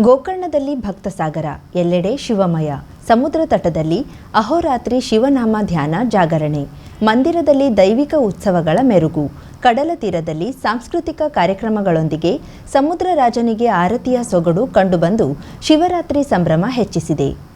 ಗೋಕರ್ಣದಲ್ಲಿ ಭಕ್ತಸಾಗರ, ಎಲ್ಲೆಡೆ ಶಿವಮಯ. ಸಮುದ್ರ ತಟದಲ್ಲಿ ಅಹೋರಾತ್ರಿ ಶಿವನಾಮ ಧ್ಯಾನ ಜಾಗರಣೆ. ಮಂದಿರದಲ್ಲಿ ದೈವಿಕ ಉತ್ಸವಗಳ ಮೆರುಗು. ಕಡಲ ತೀರದಲ್ಲಿ ಸಾಂಸ್ಕೃತಿಕ ಕಾರ್ಯಕ್ರಮಗಳೊಂದಿಗೆ ಸಮುದ್ರ ರಾಜನಿಗೆ ಆರತಿಯ ಸೊಗಡು ಕಂಡುಬಂದು ಶಿವರಾತ್ರಿ ಸಂಭ್ರಮ ಹೆಚ್ಚಿಸಿದೆ.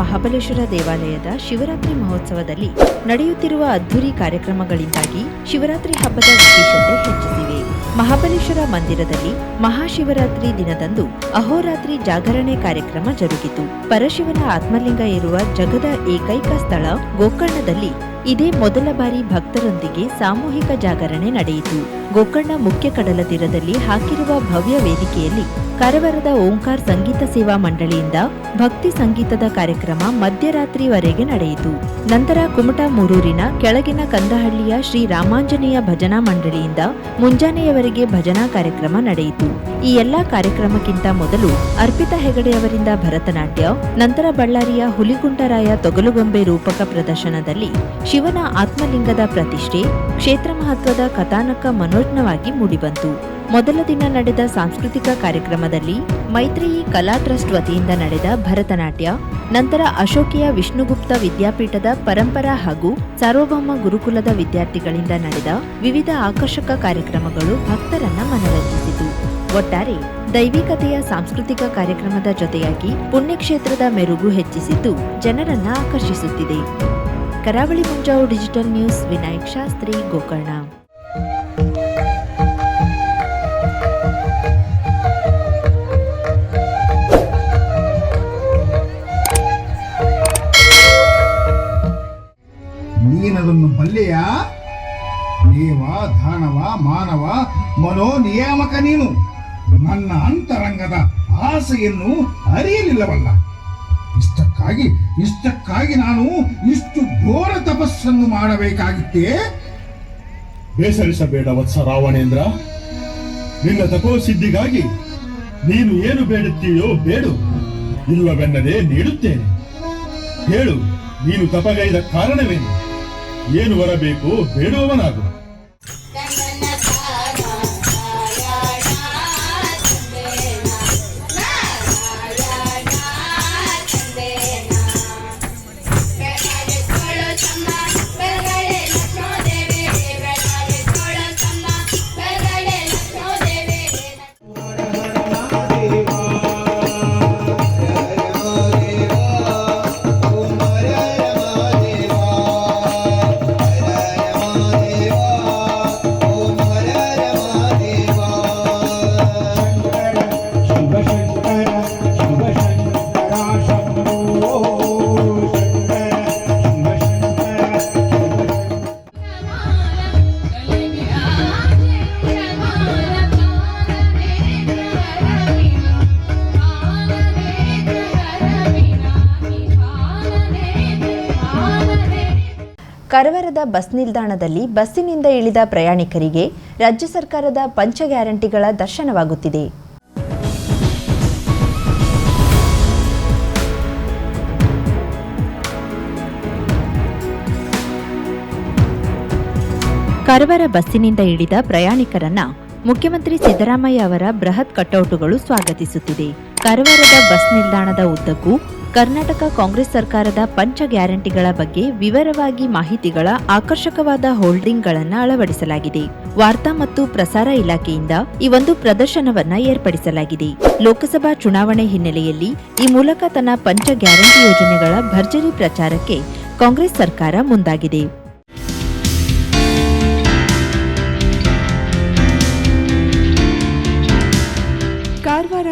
ಮಹಾಬಲೇಶ್ವರ ದೇವಾಲಯದ ಶಿವರಾತ್ರಿ ಮಹೋತ್ಸವದಲ್ಲಿ ನಡೆಯುತ್ತಿರುವ ಅದ್ಧೂರಿ ಕಾರ್ಯಕ್ರಮಗಳಿಂದಾಗಿ ಶಿವರಾತ್ರಿ ಹಬ್ಬದ ವಿಶೇಷತೆ ಹೆಚ್ಚಿಸಿವೆ ಮಹಾಬಲೇಶ್ವರ ಮಂದಿರದಲ್ಲಿ ಮಹಾಶಿವರಾತ್ರಿ ದಿನದಂದು ಅಹೋರಾತ್ರಿ ಜಾಗರಣೆ ಕಾರ್ಯಕ್ರಮ ಜರುಗಿತು. ಪರಶಿವನ ಆತ್ಮಲಿಂಗ ಇರುವ ಜಗದ ಏಕೈಕ ಸ್ಥಳ ಗೋಕರ್ಣದಲ್ಲಿ ಇದೇ ಮೊದಲ ಬಾರಿ ಭಕ್ತರೊಂದಿಗೆ ಸಾಮೂಹಿಕ ಜಾಗರಣೆ ನಡೆಯಿತು. ಗೋಕರ್ಣ ಮುಖ್ಯ ಕಡಲ ತೀರದಲ್ಲಿ ಹಾಕಿರುವ ಭವ್ಯ ವೇದಿಕೆಯಲ್ಲಿ ಕರವರದ ಓಂಕಾರ್ ಸಂಗೀತ ಸೇವಾ ಮಂಡಳಿಯಿಂದ ಭಕ್ತಿ ಸಂಗೀತದ ಕಾರ್ಯಕ್ರಮ ಮಧ್ಯರಾತ್ರಿವರೆಗೆ ನಡೆಯಿತು. ನಂತರ ಕುಮಟಾ ಮೂರೂರಿನ ಕೆಳಗಿನ ಕಂದಹಳ್ಳಿಯ ಶ್ರೀ ರಾಮಾಂಜನೇಯ ಭಜನಾ ಮಂಡಳಿಯಿಂದ ಮುಂಜಾನೆಯವರೆಗೆ ಭಜನಾ ಕಾರ್ಯಕ್ರಮ ನಡೆಯಿತು. ಈ ಎಲ್ಲಾ ಕಾರ್ಯಕ್ರಮಕ್ಕಿಂತ ಮೊದಲು ಅರ್ಪಿತಾ ಹೆಗಡೆಯವರಿಂದ ಭರತನಾಟ್ಯ, ನಂತರ ಬಳ್ಳಾರಿಯ ಹುಲಿಗುಂಟರಾಯ ತೊಗಲುಗೊಂಬೆ ರೂಪಕ ಪ್ರದರ್ಶನದಲ್ಲಿ ಶಿವನ ಆತ್ಮಲಿಂಗದ ಪ್ರತಿಷ್ಠೆ, ಕ್ಷೇತ್ರ ಮಹತ್ವದ ಕಥಾನಕ ಮನೋಜ್ಞವಾಗಿ ಮೂಡಿಬಂತು. ಮೊದಲ ದಿನ ನಡೆದ ಸಾಂಸ್ಕೃತಿಕ ಕಾರ್ಯಕ್ರಮದಲ್ಲಿ ಮೈತ್ರಿಯಿ ಕಲಾ ಟ್ರಸ್ಟ್ ವತಿಯಿಂದ ನಡೆದ ಭರತನಾಟ್ಯ, ನಂತರ ಅಶೋಕಿಯ ವಿಷ್ಣುಗುಪ್ತ ವಿದ್ಯಾಪೀಠದ ಪರಂಪರಾ ಹಾಗೂ ಸಾರ್ವಭೌಮ ಗುರುಕುಲದ ವಿದ್ಯಾರ್ಥಿಗಳಿಂದ ನಡೆದ ವಿವಿಧ ಆಕರ್ಷಕ ಕಾರ್ಯಕ್ರಮಗಳು ಭಕ್ತರನ್ನ ಮನರಂಜಿಸಿತು. ಒಟ್ಟಾರೆ ದೈವಿಕತೆಯ ಸಾಂಸ್ಕೃತಿಕ ಕಾರ್ಯಕ್ರಮದ ಜೊತೆಯಾಗಿ ಪುಣ್ಯಕ್ಷೇತ್ರದ ಮೆರುಗು ಹೆಚ್ಚಿಸಿದ್ದು ಜನರನ್ನ ಆಕರ್ಷಿಸುತ್ತಿದೆ. Karavali Munjavu digital news Vinayak Shastri Gokarna. ಮನೋ ನಿಯಾಮಕ ನೀನು. ನನ್ನ ಅಂತರಂಗದ ಆಸೆಯನ್ನು ಅರಿಯಲಿಲ್ಲವಲ್ಲ. ಇಷ್ಟಕ್ಕಾಗಿ ಇಷ್ಟಕ್ಕಾಗಿ ನಾನು ಇಷ್ಟು ಘೋರ ತಪಸ್ಸನ್ನು ಮಾಡಬೇಕಾಗಿತ್ತೇ? ಬೇಸರಿಸಬೇಡ ವತ್ಸ ರಾವಣೇಂದ್ರ ನಿನ್ನ ತಪೋಸಿದ್ಧಿಗಾಗಿ ನೀನು ಏನು ಬೇಡುತ್ತೀಯೋ ಬೇಡು. ಇಲ್ಲವೆನ್ನದೇ ನೀಡುತ್ತೇನೆ. ಹೇಳು, ನೀನು ತಪಗೈದ ಕಾರಣವೇನು? ಏನು ಬರಬೇಕು ಬೇಡುವವನಾಗು ಕಾರವಾರದ ಬಸ್ ನಿಲ್ದಾಣದಲ್ಲಿ ಬಸ್ಸಿನಿಂದ ಇಳಿದ ಪ್ರಯಾಣಿಕರಿಗೆ ರಾಜ್ಯ ಸರ್ಕಾರದ ಪಂಚ ಗ್ಯಾರಂಟಿಗಳ ದರ್ಶನವಾಗುತ್ತಿದೆ. ಕರವರ ಬಸ್ಸಿನಿಂದ ಇಳಿದ ಪ್ರಯಾಣಿಕರನ್ನ ಮುಖ್ಯಮಂತ್ರಿ ಸಿದ್ದರಾಮಯ್ಯ ಅವರ ಬೃಹತ್ ಕಟೌಟುಗಳು ಸ್ವಾಗತಿಸುತ್ತಿದೆ. ಕರವರದ ಬಸ್ ನಿಲ್ದಾಣದ ಉದ್ದಕ್ಕೂ ಕರ್ನಾಟಕ ಕಾಂಗ್ರೆಸ್ ಸರ್ಕಾರದ ಪಂಚ ಗ್ಯಾರಂಟಿಗಳ ಬಗ್ಗೆ ವಿವರವಾಗಿ ಮಾಹಿತಿಗಳ ಆಕರ್ಷಕವಾದ ಹೋಲ್ಡಿಂಗ್ಗಳನ್ನು ಅಳವಡಿಸಲಾಗಿದೆ. ವಾರ್ತಾ ಮತ್ತು ಪ್ರಸಾರ ಇಲಾಖೆಯಿಂದ ಈ ಒಂದು ಪ್ರದರ್ಶನವನ್ನ ಏರ್ಪಡಿಸಲಾಗಿದೆ. ಲೋಕಸಭಾ ಚುನಾವಣೆ ಹಿನ್ನೆಲೆಯಲ್ಲಿ ಈ ಮೂಲಕ ತನ್ನ ಪಂಚ ಗ್ಯಾರಂಟಿ ಯೋಜನೆಗಳ ಭರ್ಜರಿ ಪ್ರಚಾರಕ್ಕೆ ಕಾಂಗ್ರೆಸ್ ಸರ್ಕಾರ ಮುಂದಾಗಿದೆ.